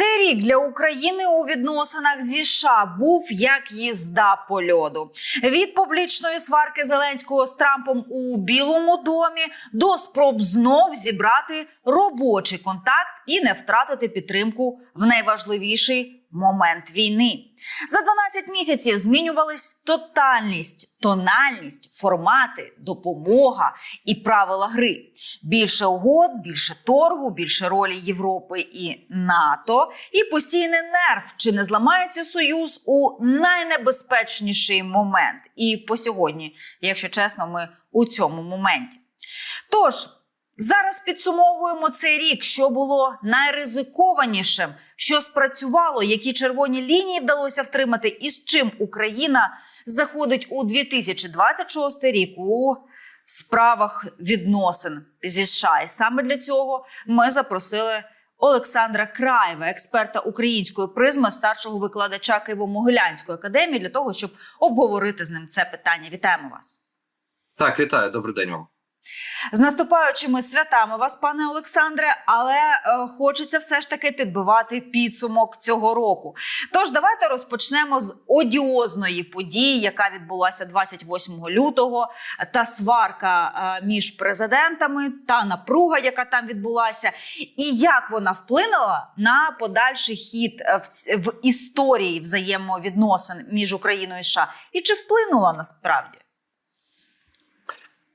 Цей рік для України у відносинах зі США був як їзда по льоду. Від публічної сварки Зеленського з Трампом у Білому домі до спроб знов зібрати робочий контакт і не втратити підтримку в найважливіший момент війни. За 12 місяців змінювались тотальність, тональність, формати, допомога і правила гри. Більше угод, більше торгу, більше ролі Європи і НАТО, і постійний нерв, чи не зламається союз у найнебезпечніший момент. І по сьогодні, якщо чесно, ми у цьому моменті. Тож. Зараз підсумовуємо цей рік, що було найризикованішим, що спрацювало, які червоні лінії вдалося втримати, і з чим Україна заходить у 2026 рік у справах відносин зі США. І саме для цього ми запросили Олександра Краєва, експерта української призми, старшого викладача Києво-Могилянської академії, для того, щоб обговорити з ним це питання. Вітаємо вас. Так, вітаю, добрий день вам. З наступаючими святами вас, пане Олександре, але е, хочеться все ж таки підбивати підсумок цього року. Тож давайте розпочнемо з одіозної події, яка відбулася 28 лютого, та сварка е, між президентами, та напруга, яка там відбулася, і як вона вплинула на подальший хід е, в, в історії взаємовідносин між Україною і США, і чи вплинула насправді?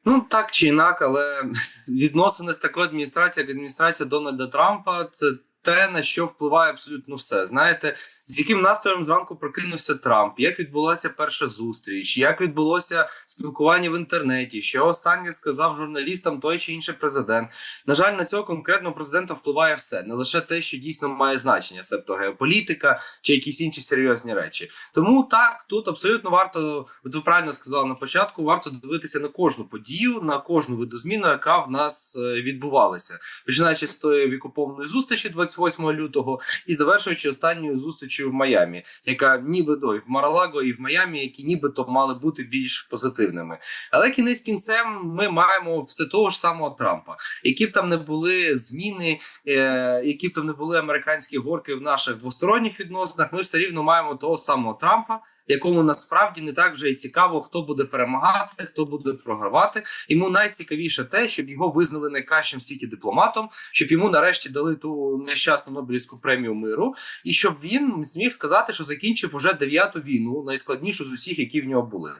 Ну так чи інак, але відносини з такою адміністрацією, як адміністрація Дональда Трампа, це те, на що впливає абсолютно все. Знаєте, з яким настроєм зранку прокинувся Трамп, як відбулася перша зустріч, як відбулося спілкування в інтернеті, що останнє сказав журналістам той чи інший президент. На жаль, на цього конкретного президента впливає все, не лише те, що дійсно має значення, себто геополітика чи якісь інші серйозні речі. Тому так тут абсолютно варто, ви правильно сказали на початку, варто дивитися на кожну подію, на кожну видозміну, яка в нас е, відбувалася, починаючи з тої вікоповної зустрічі 28 лютого і завершуючи останньою зустрічю в Майамі, яка ніби ну, і в Маралаго, і в Майамі, які нібито мали бути більш позитивними. Але кінець кінцем ми маємо все того ж самого Трампа, які б там не були зміни, е, які б там не були американські горки в наших двосторонніх відносинах. Ми все рівно маємо того самого Трампа. Якому насправді не так вже й цікаво, хто буде перемагати, хто буде програвати. Йому найцікавіше те, щоб його визнали найкращим в світі дипломатом, щоб йому нарешті дали ту нещасну Нобелівську премію миру, і щоб він зміг сказати, що закінчив уже дев'яту війну, найскладнішу з усіх, які в нього були.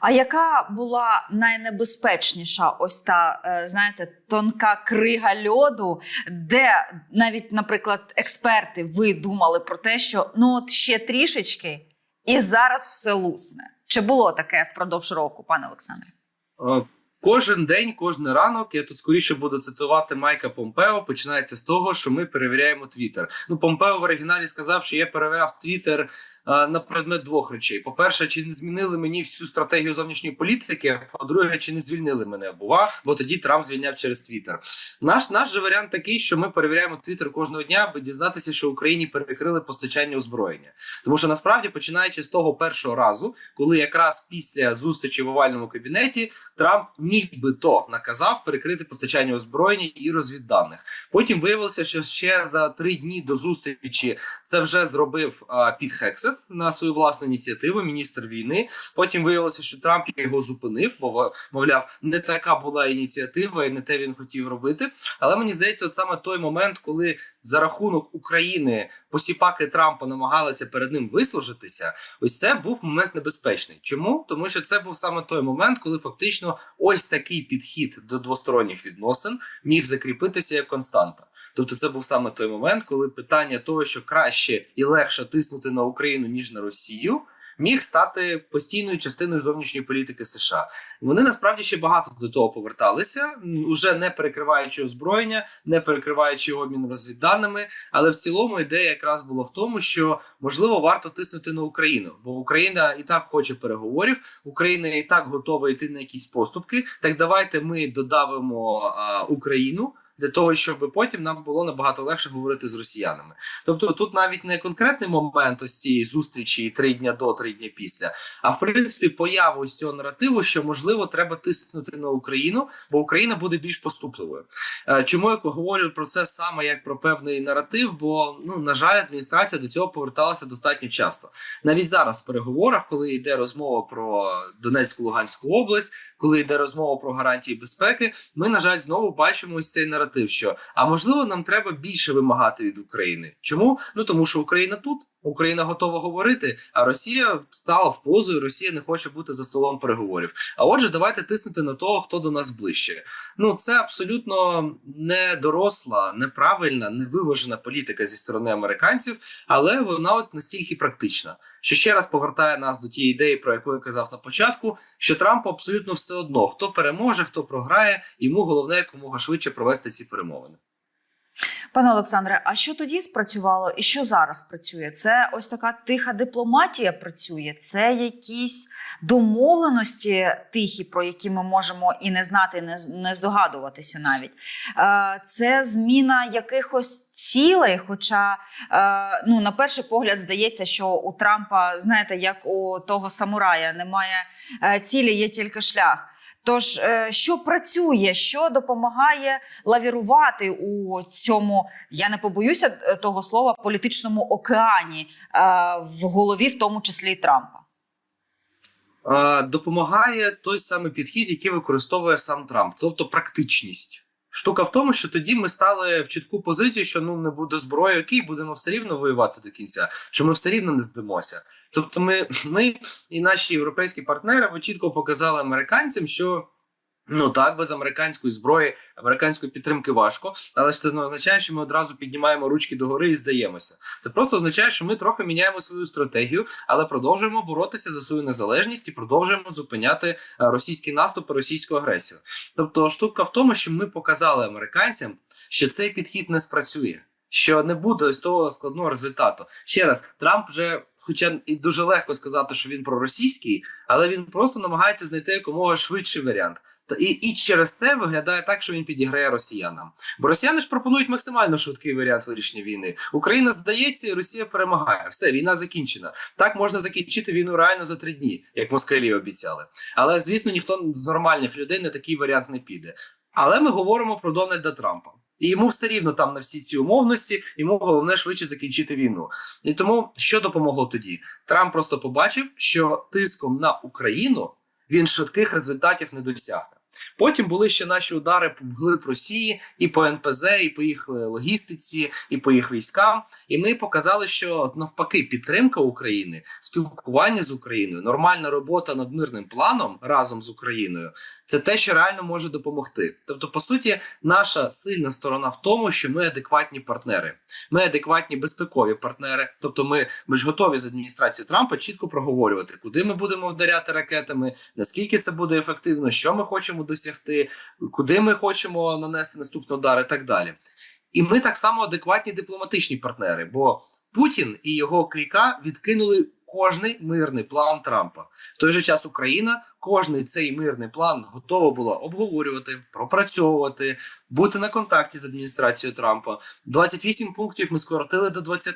А яка була найнебезпечніша ось та, е, знаєте, тонка крига льоду, де навіть, наприклад, експерти ви думали про те, що ну от ще трішечки, і зараз все лусне. Чи було таке впродовж року, пане Олександре? Е, Кожен день, кожен ранок, я тут скоріше буду цитувати Майка Помпео. Починається з того, що ми перевіряємо Твіттер. Ну, Помпео в оригіналі сказав, що я перевіряв Твіттер на предмет двох речей: по-перше, чи не змінили мені всю стратегію зовнішньої політики? а По-друге, чи не звільнили мене? Бува, бо тоді Трамп звільняв через Твіттер. Наш наш же варіант такий, що ми перевіряємо Твіттер кожного дня, аби дізнатися, що Україні перекрили постачання озброєння. Тому що насправді, починаючи з того першого разу, коли якраз після зустрічі в овальному кабінеті Трамп нібито наказав перекрити постачання озброєння і розвідданих. Потім виявилося, що ще за три дні до зустрічі це вже зробив а, Піт Хексет на свою власну ініціативу, міністр війни. Потім виявилося, що Трамп його зупинив, бо мовляв, не така була ініціатива, і не те він хотів робити. Але мені здається, от саме той момент, коли за рахунок України посіпаки Трампа намагалися перед ним вислужитися, ось це був момент небезпечний. Чому? Тому що це був саме той момент, коли фактично ось такий підхід до двосторонніх відносин міг закріпитися як константа. Тобто, це був саме той момент, коли питання того, що краще і легше тиснути на Україну ніж на Росію. Міг стати постійною частиною зовнішньої політики США. Вони насправді ще багато до того поверталися, уже не перекриваючи озброєння, не перекриваючи обмін розвідданими. Але в цілому ідея якраз була в тому, що можливо варто тиснути на Україну, бо Україна і так хоче переговорів, Україна і так готова йти на якісь поступки. Так давайте ми додавимо а, Україну. Для того, щоб потім нам було набагато легше говорити з росіянами. Тобто, тут навіть не конкретний момент ось цієї зустрічі три дня до, три дні після, а в принципі поява ось цього наративу, що можливо треба тиснути на Україну, бо Україна буде більш поступливою. Е, Чому я говорю про це саме як про певний наратив? Бо ну на жаль, адміністрація до цього поверталася достатньо часто. Навіть зараз в переговорах, коли йде розмова про Донецьку Луганську область, коли йде розмова про гарантії безпеки, ми на жаль знову бачимо ось цей наратив, що а можливо нам треба більше вимагати від України. Чому? Ну тому що Україна тут. Україна готова говорити, а Росія стала в позу, і Росія не хоче бути за столом переговорів. А отже, давайте тиснути на того, хто до нас ближче. Ну це абсолютно не доросла, неправильна, невиважена політика зі сторони американців, але вона от настільки практична, що ще раз повертає нас до тієї ідеї, про яку я казав на початку, що Трампу абсолютно все одно, хто переможе, хто програє, йому головне якомога швидше провести ці перемовини. Пане Олександре, а що тоді спрацювало і що зараз працює? Це ось така тиха дипломатія працює, це якісь домовленості тихі, про які ми можемо і не знати, і не, здогадуватися навіть. Е, Це зміна якихось цілей. Хоча, е, ну, на перший погляд, здається, що у Трампа, знаєте, як у того самурая, немає е, цілі, є тільки шлях. Тож, е, що працює, що допомагає лавірувати у цьому, я не побоюся е, того слова, політичному океані е, в голові, в тому числі і Трампа. Допомагає той самий підхід, який використовує сам Трамп, тобто практичність. Штука в тому, що тоді ми стали в чітку позицію, що ну не буде зброї, окей, будемо все рівно воювати до кінця, що ми все рівно не здамося. Тобто, ми, ми і наші європейські партнери ви чітко показали американцям, що ну так, без американської зброї, американської підтримки важко, але ж це не означає, що ми одразу піднімаємо ручки догори і здаємося. Це просто означає, що ми трохи міняємо свою стратегію, але продовжуємо боротися за свою незалежність і продовжуємо зупиняти е, російські наступи, російську агресію. Тобто, штука в тому, що ми показали американцям, що цей підхід не спрацює. Що не буде ось того складного результату. Ще раз, Трамп вже, хоча і дуже легко сказати, що він проросійський, але він просто намагається знайти якомога швидший варіант. І, і через це виглядає так, що він підіграє росіянам. Бо росіяни ж пропонують максимально швидкий варіант вирішення війни. Україна здається, і Росія перемагає. Все, війна закінчена. Так можна закінчити війну реально за три дні, як москалі обіцяли. Але звісно, ніхто з нормальних людей на такий варіант не піде. Але ми говоримо про Дональда Трампа. І йому все рівно там на всі ці умовності, йому головне швидше закінчити війну. І тому що допомогло тоді? Трамп просто побачив, що тиском на Україну він швидких результатів не досягне. Потім були ще наші удари вглиб Росії і по НПЗ, і по їх е, логістиці, і по їх військам. І ми показали, що навпаки підтримка України, спілкування з Україною, нормальна робота над мирним планом разом з Україною це те, що реально може допомогти. Тобто, по суті, наша сильна сторона в тому, що ми адекватні партнери. Ми адекватні безпекові партнери. Тобто, ми, ми ж готові з адміністрацією Трампа чітко проговорювати, куди ми будемо вдаряти ракетами, наскільки це буде ефективно, що ми хочемо досягти, куди ми хочемо нанести наступний удар, і так далі. І ми так само адекватні дипломатичні партнери, бо Путін і його кліка відкинули кожний мирний план Трампа. В той же час Україна кожний цей мирний план готова була обговорювати, пропрацьовувати, бути на контакті з адміністрацією Трампа. 28 пунктів ми скоротили до 20.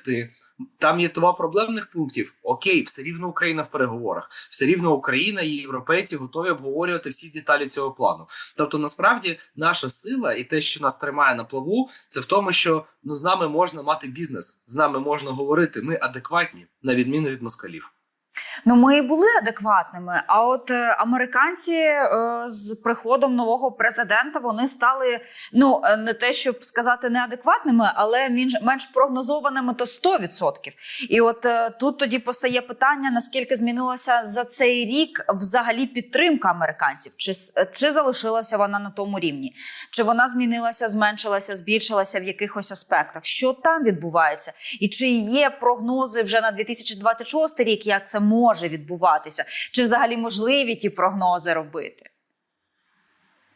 Там є два проблемних пунктів. Окей, все рівно Україна в переговорах, все рівно Україна і європейці готові обговорювати всі деталі цього плану. Тобто, насправді, наша сила і те, що нас тримає на плаву, це в тому, що ну з нами можна мати бізнес, з нами можна говорити. Ми адекватні, на відміну від москалів. Ну, ми були адекватними. А от е, американці е, з приходом нового президента вони стали ну е, не те, щоб сказати неадекватними, але менш, менш прогнозованими то 100%. І от е, тут тоді постає питання: наскільки змінилося за цей рік взагалі підтримка американців? Чи, е, чи залишилася вона на тому рівні? Чи вона змінилася, зменшилася, збільшилася в якихось аспектах? Що там відбувається? І чи є прогнози вже на 2026 рік, як це може відбуватися? Чи взагалі можливі ті прогнози робити?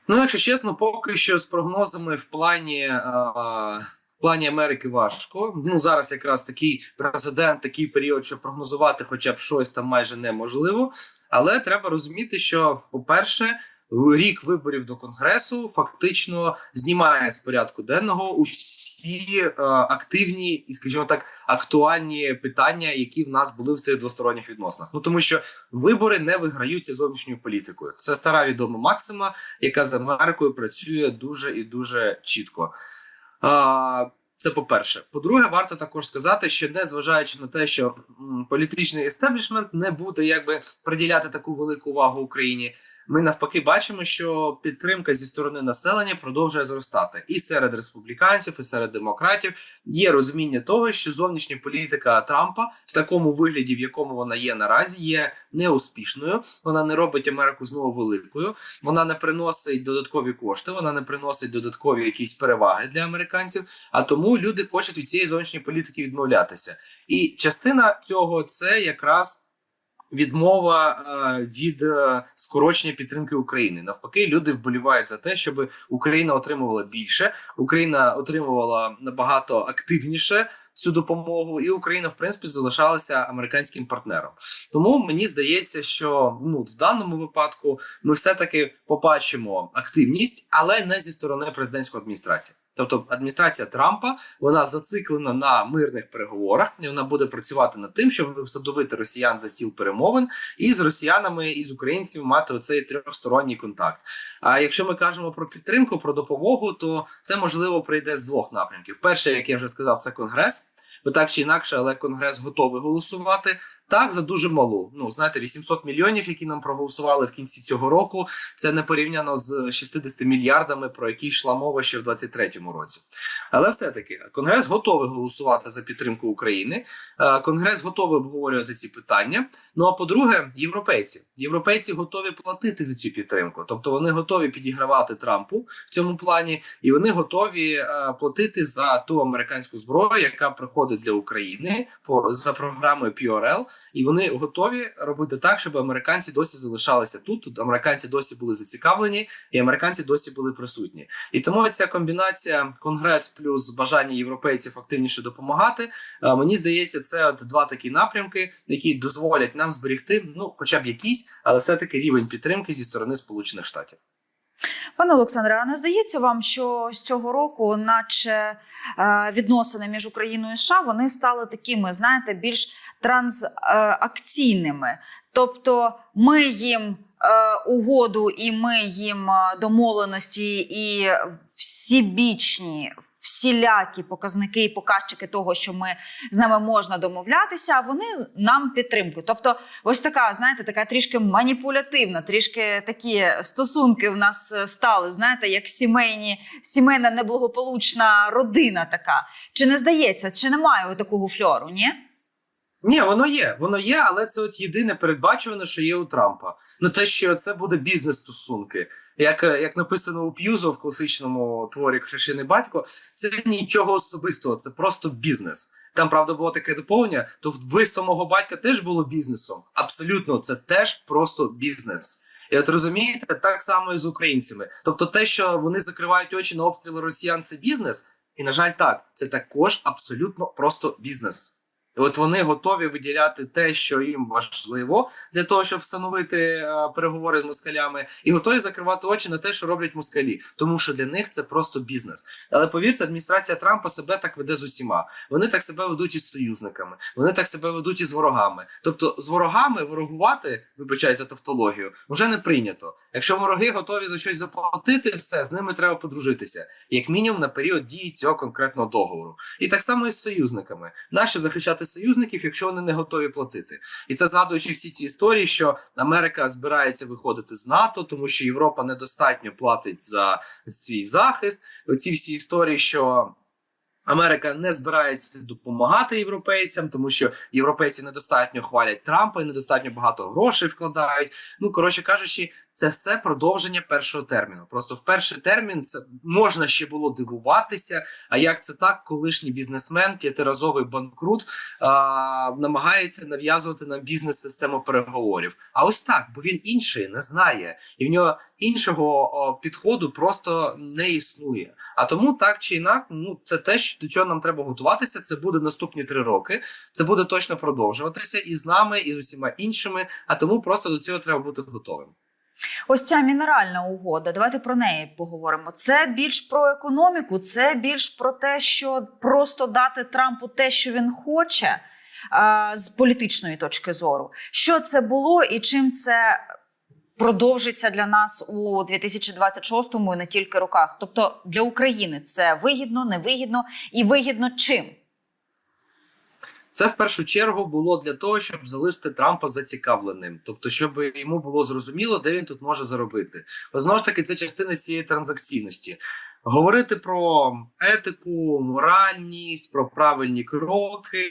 Ну, якщо чесно, поки що з прогнозами в плані. А... В плані Америки важко. Ну зараз якраз такий президент, такий період, що прогнозувати хоча б щось там майже неможливо. Але треба розуміти, що, по-перше, рік виборів до конгресу фактично знімає з порядку денного усі е, активні і, скажімо так, актуальні питання, які в нас були в цих двосторонніх відносинах. Ну тому що вибори не виграються зовнішньою політикою. Це стара відома максима, яка з Америкою працює дуже і дуже чітко. А, це по-перше. По-друге, варто також сказати, що не зважаючи на те, що м, політичний естеблішмент не буде якби приділяти таку велику увагу Україні. Ми навпаки бачимо, що підтримка зі сторони населення продовжує зростати і серед республіканців, і серед демократів є розуміння того, що зовнішня політика Трампа в такому вигляді, в якому вона є наразі, є неуспішною. Вона не робить Америку знову великою. Вона не приносить додаткові кошти, вона не приносить додаткові якісь переваги для американців. А тому люди хочуть від цієї зовнішньої політики відмовлятися. І частина цього це якраз. Відмова е, від е, скорочення підтримки України навпаки, люди вболівають за те, щоб Україна отримувала більше, Україна отримувала набагато активніше цю допомогу, і Україна, в принципі, залишалася американським партнером. Тому мені здається, що ну в даному випадку ми все таки побачимо активність, але не зі сторони президентської адміністрації. Тобто адміністрація Трампа вона зациклена на мирних переговорах, і вона буде працювати над тим, щоб садовити росіян за стіл перемовин і з росіянами і з українцями мати оцей трьохсторонній контакт. А якщо ми кажемо про підтримку, про допомогу, то це можливо прийде з двох напрямків. Перше, як я вже сказав, це конгрес. Бо так чи інакше, але конгрес готовий голосувати. Так, за дуже малу. Ну знаєте, 800 мільйонів, які нам проголосували в кінці цього року. Це не порівняно з 60 мільярдами, про які йшла мова ще в 23-му році. Але все-таки Конгрес готовий голосувати за підтримку України. Е, Конгрес готовий обговорювати ці питання. Ну а по-друге, європейці. Європейці готові платити за цю підтримку. Тобто вони готові підігравати Трампу в цьому плані, і вони готові е, платити за ту американську зброю, яка приходить для України по за програмою PRL, і вони готові робити так, щоб американці досі залишалися тут. Тут американці досі були зацікавлені, і американці досі були присутні. І тому ця комбінація конгрес плюс бажання європейців активніше допомагати. е, Мені здається, це от два такі напрямки, які дозволять нам зберегти, ну хоча б якийсь, але все таки рівень підтримки зі сторони Сполучених Штатів. Пане Олександре, а не здається вам, що з цього року, наче е, відносини між Україною і США, вони стали такими, знаєте, більш трансакційними? Тобто, ми їм е, угоду і ми їм е, домовленості і всібічні. Всілякі показники і показчики того, що ми з нами можна домовлятися, а вони нам підтримку. Тобто, ось така, знаєте, така трішки маніпулятивна, трішки такі стосунки в нас е, стали, знаєте, як сімейні, сімейна неблагополучна родина така. Чи не здається, чи немає такого фльору, ні? Ні, воно є, воно є, але це от єдине передбачуване, що є у Трампа. Ну те, що це буде бізнес-стосунки. Як, е, як написано у П'юзо в класичному творі Хрещений батько, це нічого особистого, це просто бізнес. Там правда було таке доповнення, то вбивство мого батька теж було бізнесом. Абсолютно, це теж просто бізнес. І от розумієте, так само і з українцями. Тобто, те, що вони закривають очі на обстріли росіян, це бізнес. І на жаль, так це також абсолютно просто бізнес. От вони готові виділяти те, що їм важливо для того, щоб встановити е, переговори з москалями, і готові закривати очі на те, що роблять москалі, тому що для них це просто бізнес. Але повірте, адміністрація Трампа себе так веде з усіма. Вони так себе ведуть із союзниками, вони так себе ведуть із ворогами. Тобто, з ворогами ворогувати, вибачай за тавтологію, вже не прийнято. Якщо вороги готові за щось заплатити, все з ними треба подружитися, як мінімум на період дії цього конкретного договору. І так само і з союзниками. Нащо захищати союзників, якщо вони не готові платити? І це згадуючи всі ці історії, що Америка збирається виходити з НАТО, тому що Європа недостатньо платить за свій захист. Оці всі історії, що. Америка не збирається допомагати європейцям, тому що європейці недостатньо хвалять Трампа і недостатньо багато грошей вкладають. Ну коротше кажучи, це все продовження першого терміну. Просто в перший термін це можна ще було дивуватися. А як це так, колишній бізнесмен, п'ятиразовий банкрут а, намагається нав'язувати нам бізнес-систему переговорів? А ось так, бо він іншої не знає, і в нього іншого підходу просто не існує. А тому так чи інак, ну це те, до чого нам треба готуватися. Це буде наступні три роки. Це буде точно продовжуватися і з нами, і з усіма іншими. А тому просто до цього треба бути готовим. Ось ця мінеральна угода. Давайте про неї поговоримо. Це більш про економіку, це більш про те, що просто дати Трампу те, що він хоче, з політичної точки зору. Що це було і чим це продовжиться для нас у 2026 і не тільки роках? Тобто для України це вигідно, невигідно і вигідно чим? Це в першу чергу було для того, щоб залишити Трампа зацікавленим, тобто, щоб йому було зрозуміло, де він тут може заробити. Бо знову ж таки, це частина цієї транзакційності. Говорити про етику, моральність, про правильні кроки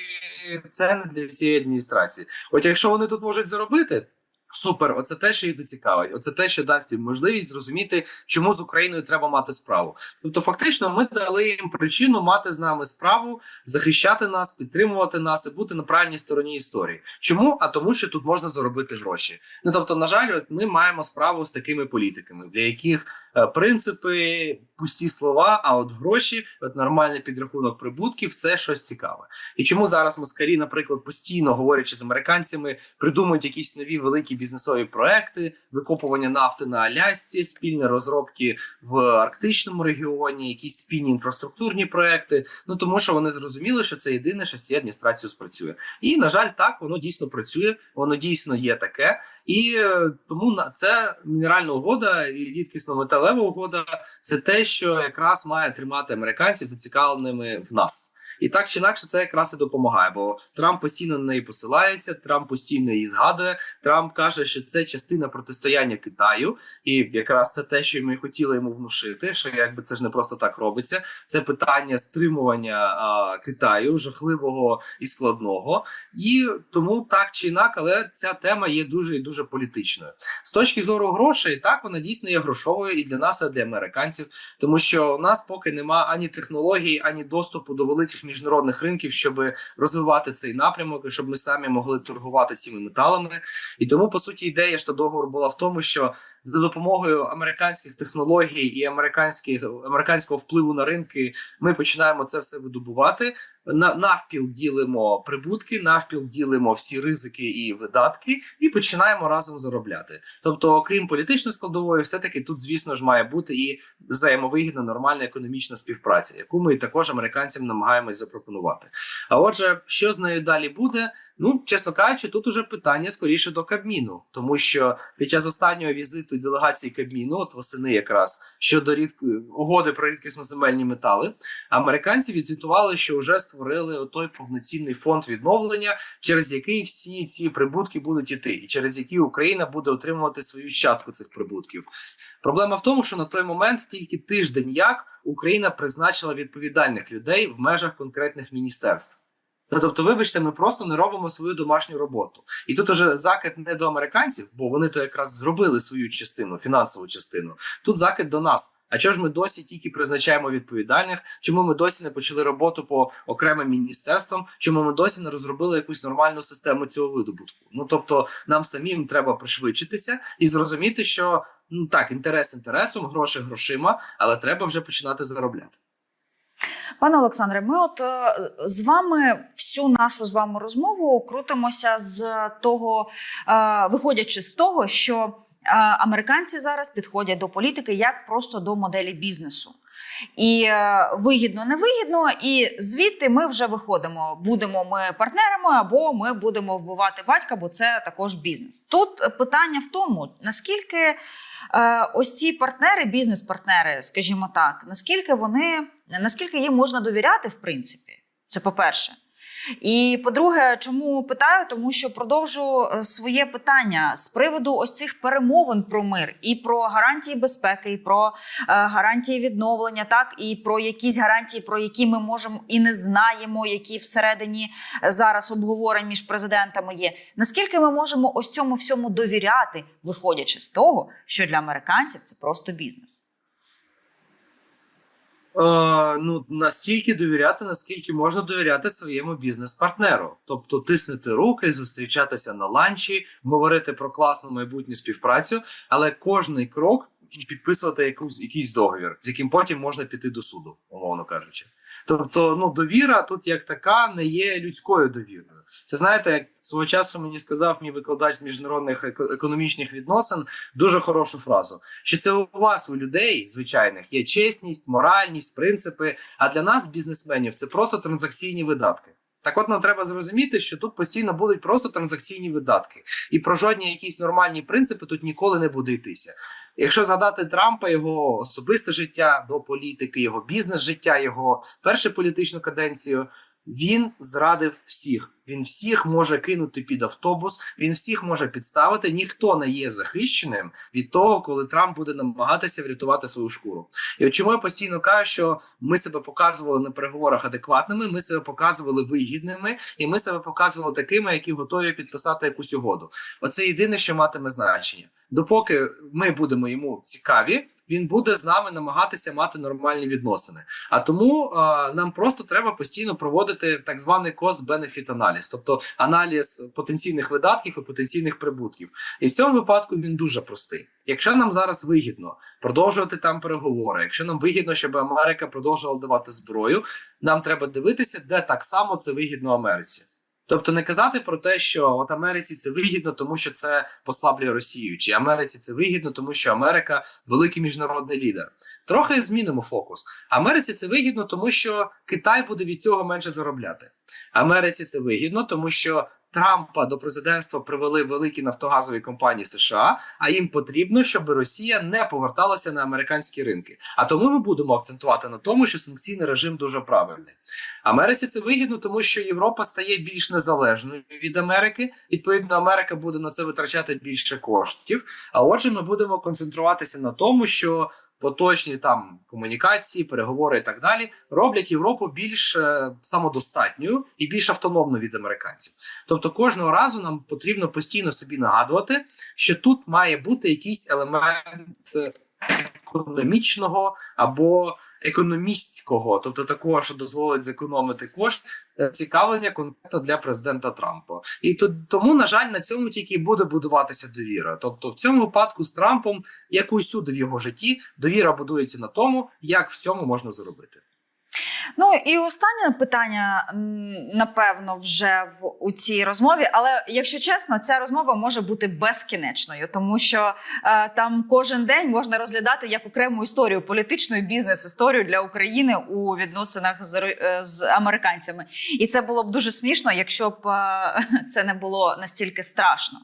це не для цієї адміністрації. От якщо вони тут можуть заробити. Супер, оце те, що їх зацікавить. Оце те, що дасть їм можливість зрозуміти, чому з Україною треба мати справу. Тобто, фактично, ми дали їм причину мати з нами справу, захищати нас, підтримувати нас і бути на правильній стороні історії. Чому? А тому, що тут можна заробити гроші. Ну тобто, на жаль, от ми маємо справу з такими політиками, для яких принципи пусті слова, а от гроші, от нормальний підрахунок прибутків це щось цікаве. І чому зараз москалі, наприклад, постійно говорячи з американцями, придумують якісь нові великі бізнесові проекти, викопування нафти на Алясці, спільні розробки в арктичному регіоні, якісь спільні інфраструктурні проекти. Ну тому що вони зрозуміли, що це єдине, що з цією адміністрацією спрацює. І на жаль, так воно дійсно працює, воно дійсно є таке. І е, тому на це мінеральна угода і рідкісно металева угода це те, що якраз має тримати американців зацікавленими в нас. І так чи інакше це якраз і допомагає, бо Трамп постійно на неї посилається, Трамп постійно її згадує. Трамп каже, що це частина протистояння Китаю, і якраз це те, що ми хотіли йому внушити. Що якби це ж не просто так робиться. Це питання стримування а, Китаю, жахливого і складного. І тому так чи інак, але ця тема є дуже і дуже політичною. З точки зору грошей, так вона дійсно є грошовою і для нас, а для американців, тому що у нас поки нема ані технологій, ані доступу до великих міжнародних ринків, щоб розвивати цей напрямок, щоб ми самі могли торгувати цими металами. І тому, по суті, ідея ж та договору була в тому, що за допомогою американських технологій і американських американського впливу на ринки ми починаємо це все видобувати. На навпіл ділимо прибутки, навпіл ділимо всі ризики і видатки, і починаємо разом заробляти. Тобто, окрім політичної складової, все таки тут, звісно ж, має бути і взаємовигідна нормальна економічна співпраця, яку ми також американцям намагаємось запропонувати. А отже, що з нею далі буде? Ну, чесно кажучи, тут уже питання скоріше до Кабміну, тому що під час останнього візиту делегації Кабміну, от восени якраз щодо рідк... угоди про рідкісноземельні метали, американці відзвітували, що вже створили той повноцінний фонд відновлення, через який всі ці прибутки будуть іти, і через який Україна буде отримувати свою частку цих прибутків. Проблема в тому, що на той момент тільки тиждень як Україна призначила відповідальних людей в межах конкретних міністерств. Ну, тобто, вибачте, ми просто не робимо свою домашню роботу. І тут уже закид не до американців, бо вони то якраз зробили свою частину, фінансову частину. Тут закид до нас. А чого ж ми досі тільки призначаємо відповідальних? Чому ми досі не почали роботу по окремим міністерствам? Чому ми досі не розробили якусь нормальну систему цього видобутку? Ну тобто, нам самим треба пришвидшитися і зрозуміти, що ну так, інтерес інтересом, гроші грошима, але треба вже починати заробляти. Пане Олександре, ми от е, з вами всю нашу з вами розмову крутимося з того, е, виходячи з того, що е, американці зараз підходять до політики як просто до моделі бізнесу. І е, вигідно, невигідно, і звідти ми вже виходимо. Будемо ми партнерами, або ми будемо вбивати батька, бо це також бізнес. Тут питання в тому, наскільки е, ось ці партнери, бізнес-партнери, скажімо так, наскільки вони наскільки їм можна довіряти, в принципі, це по-перше. І по-друге, чому питаю? Тому що продовжу е, своє питання з приводу ось цих перемовин про мир і про гарантії безпеки, і про е, гарантії відновлення, так і про якісь гарантії, про які ми можемо і не знаємо, які всередині зараз обговорень між президентами є. Наскільки ми можемо ось цьому всьому довіряти, виходячи з того, що для американців це просто бізнес? Е, ну настільки довіряти, наскільки можна довіряти своєму бізнес-партнеру, тобто тиснути руки, зустрічатися на ланчі, говорити про класну майбутню співпрацю, але кожний крок підписувати якусь якийсь договір, з яким потім можна піти до суду, умовно кажучи. Тобто, ну довіра тут як така не є людською довірою. Це знаєте, як свого часу мені сказав мій викладач з міжнародних еко- економічних відносин дуже хорошу фразу: що це у вас, у людей звичайних, є чесність, моральність, принципи. А для нас, бізнесменів, це просто транзакційні видатки. Так от нам треба зрозуміти, що тут постійно будуть просто транзакційні видатки, і про жодні якісь нормальні принципи тут ніколи не буде йтися. Якщо згадати Трампа, його особисте життя до політики, його бізнес-життя, його першу політичну каденцію, він зрадив всіх. Він всіх може кинути під автобус, він всіх може підставити. Ніхто не є захищеним від того, коли Трамп буде намагатися врятувати свою шкуру. І от чому я постійно кажу, що ми себе показували на переговорах адекватними, ми себе показували вигідними, і ми себе показували такими, які готові підписати якусь угоду. Оце єдине, що матиме значення. Допоки ми будемо йому цікаві, він буде з нами намагатися мати нормальні відносини. А тому е, нам просто треба постійно проводити так званий cost-benefit аналіз, тобто аналіз потенційних видатків і потенційних прибутків. І в цьому випадку він дуже простий. Якщо нам зараз вигідно продовжувати там переговори, якщо нам вигідно, щоб Америка продовжувала давати зброю, нам треба дивитися, де так само це вигідно Америці. Тобто не казати про те, що от Америці це вигідно, тому що це послаблює Росію, чи Америці це вигідно, тому що Америка великий міжнародний лідер. Трохи змінимо фокус. Америці це вигідно, тому що Китай буде від цього менше заробляти. Америці це вигідно, тому що Трампа до президентства привели великі нафтогазові компанії США, а їм потрібно, щоб Росія не поверталася на американські ринки. А тому ми будемо акцентувати на тому, що санкційний режим дуже правильний. Америці це вигідно, тому що Європа стає більш незалежною від Америки. Відповідно, Америка буде на це витрачати більше коштів. А отже, ми будемо концентруватися на тому, що поточні там комунікації, переговори і так далі роблять Європу більш е, самодостатньою і більш автономною від американців. Тобто, кожного разу нам потрібно постійно собі нагадувати, що тут має бути якийсь елемент е, економічного або економістського, тобто такого, що дозволить зекономити кошти, е, цікавлення конкретно для президента Трампа. І то, тому, на жаль, на цьому тільки буде будуватися довіра. Тобто, в цьому випадку з Трампом, як усюди в його житті, довіра будується на тому, як в цьому можна заробити. Ну і останнє питання, напевно, вже в у цій розмові. Але якщо чесно, ця розмова може бути безкінечною, тому що е, там кожен день можна розглядати як окрему історію, політичну і бізнес-історію для України у відносинах з, е, з американцями. І це було б дуже смішно, якщо б е, це не було настільки страшно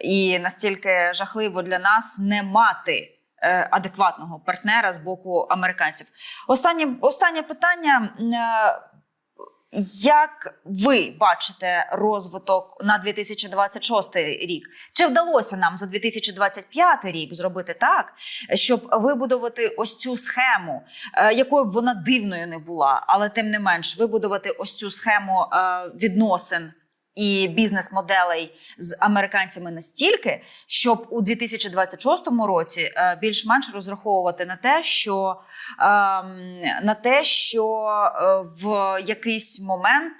і настільки жахливо для нас не мати. Е, Адекватного партнера з боку американців. Останнє, останнє питання. Е, Як ви бачите розвиток на 2026 рік? Чи вдалося нам за 2025 рік зробити так, щоб вибудувати ось цю схему, е, якою б вона дивною не була, але тим не менш вибудувати ось цю схему відносин і бізнес-моделей з американцями настільки, щоб у 2026 році е, більш-менш розраховувати на те, що ем, на те, що е, в якийсь момент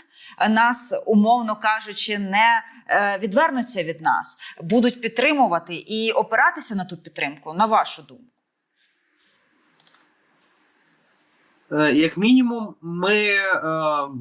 нас, умовно кажучи, не е, відвернуться від нас, будуть підтримувати і опиратися на ту підтримку, на вашу думку. Е, Як мінімум, ми, е,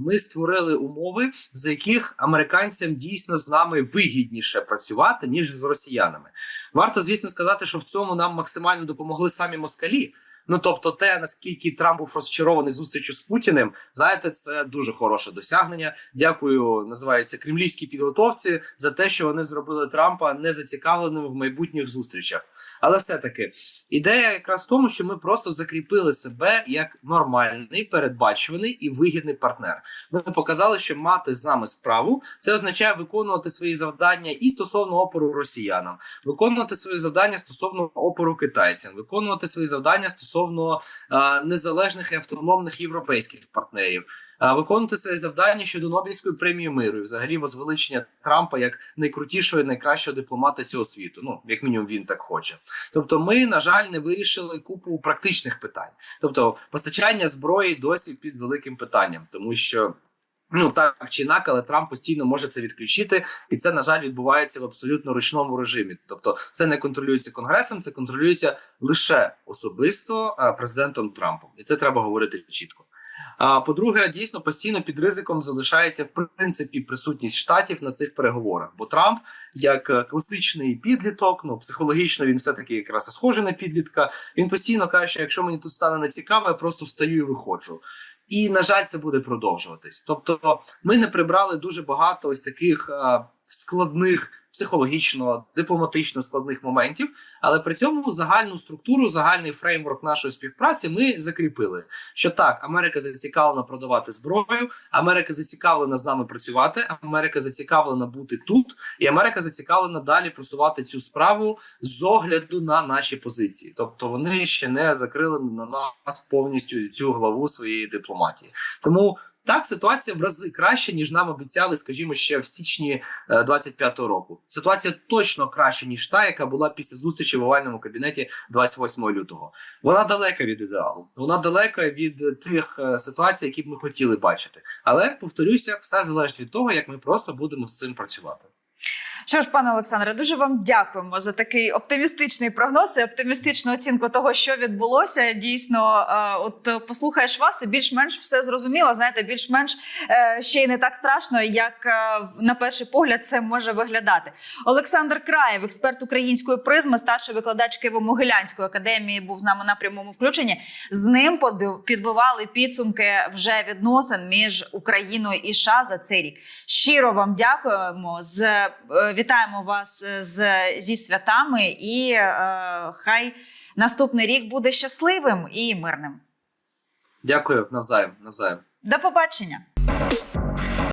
ми створили умови, за яких американцям дійсно з нами вигідніше працювати ніж з росіянами. Варто, звісно, сказати, що в цьому нам максимально допомогли самі москалі. Ну тобто, те наскільки Трамп був розчарований зустрічю з Путіним, знаєте, це дуже хороше досягнення. Дякую, називається кремлівській підготовці за те, що вони зробили Трампа незацікавленим в майбутніх зустрічах. Але все таки ідея якраз в тому, що ми просто закріпили себе як нормальний, передбачуваний і вигідний партнер. Ми показали, що мати з нами справу це означає виконувати свої завдання і стосовно опору росіянам, виконувати свої завдання стосовно опору китайцям, виконувати свої завдання стосовно е, незалежних і автономних європейських партнерів, е, виконувати своє завдання щодо Нобелівської премії миру і взагалі возвеличення Трампа як найкрутішого і найкращого дипломата цього світу. Ну як мінімум він так хоче. Тобто, ми на жаль не вирішили купу практичних питань. Тобто, постачання зброї досі під великим питанням, тому що. Ну так чи інак, але Трамп постійно може це відключити, і це на жаль відбувається в абсолютно ручному режимі. Тобто, це не контролюється конгресом, це контролюється лише особисто е, президентом Трампом, і це треба говорити чітко. А по-друге, дійсно постійно під ризиком залишається в принципі присутність штатів на цих переговорах. Бо Трамп, як е, класичний підліток, ну психологічно він все таки якраз схожий на підлітка. Він постійно каже, що якщо мені тут стане нецікаво, я просто встаю і виходжу. І на жаль, це буде продовжуватись. Тобто, ми не прибрали дуже багато ось таких е, складних психологічно, дипломатично складних моментів, але при цьому загальну структуру, загальний фреймворк нашої співпраці ми закріпили. Що так, Америка зацікавлена продавати зброю, Америка зацікавлена з нами працювати, Америка зацікавлена бути тут, і Америка зацікавлена далі просувати цю справу з огляду на наші позиції. Тобто вони ще не закрили на нас повністю цю главу своєї дипломатії. Тому так, ситуація в рази краще, ніж нам обіцяли, скажімо, ще в січні е, 25-го року. Ситуація точно краще, ніж та, яка була після зустрічі в овальному кабінеті 28 лютого. Вона далека від ідеалу, вона далека від тих е, ситуацій, які б ми хотіли бачити. Але повторюся, все залежить від того, як ми просто будемо з цим працювати. Що ж, пане Олександре, дуже вам дякуємо за такий оптимістичний прогноз і оптимістичну оцінку того, що відбулося. Дійсно, е, от е, послухаєш вас, і більш-менш все зрозуміло. Знаєте, більш-менш е, ще й не так страшно, як на перший погляд це може виглядати. Олександр Краєв, експерт української призми, старший викладач Києво-Могилянської академії, був з нами на прямому включенні. З ним підбивали підсумки вже відносин між Україною і США за цей рік. Щиро вам дякуємо. З вітаємо вас з зі святами, і е, хай наступний рік буде щасливим і мирним. Дякую навзаєм. навзаєм. До побачення.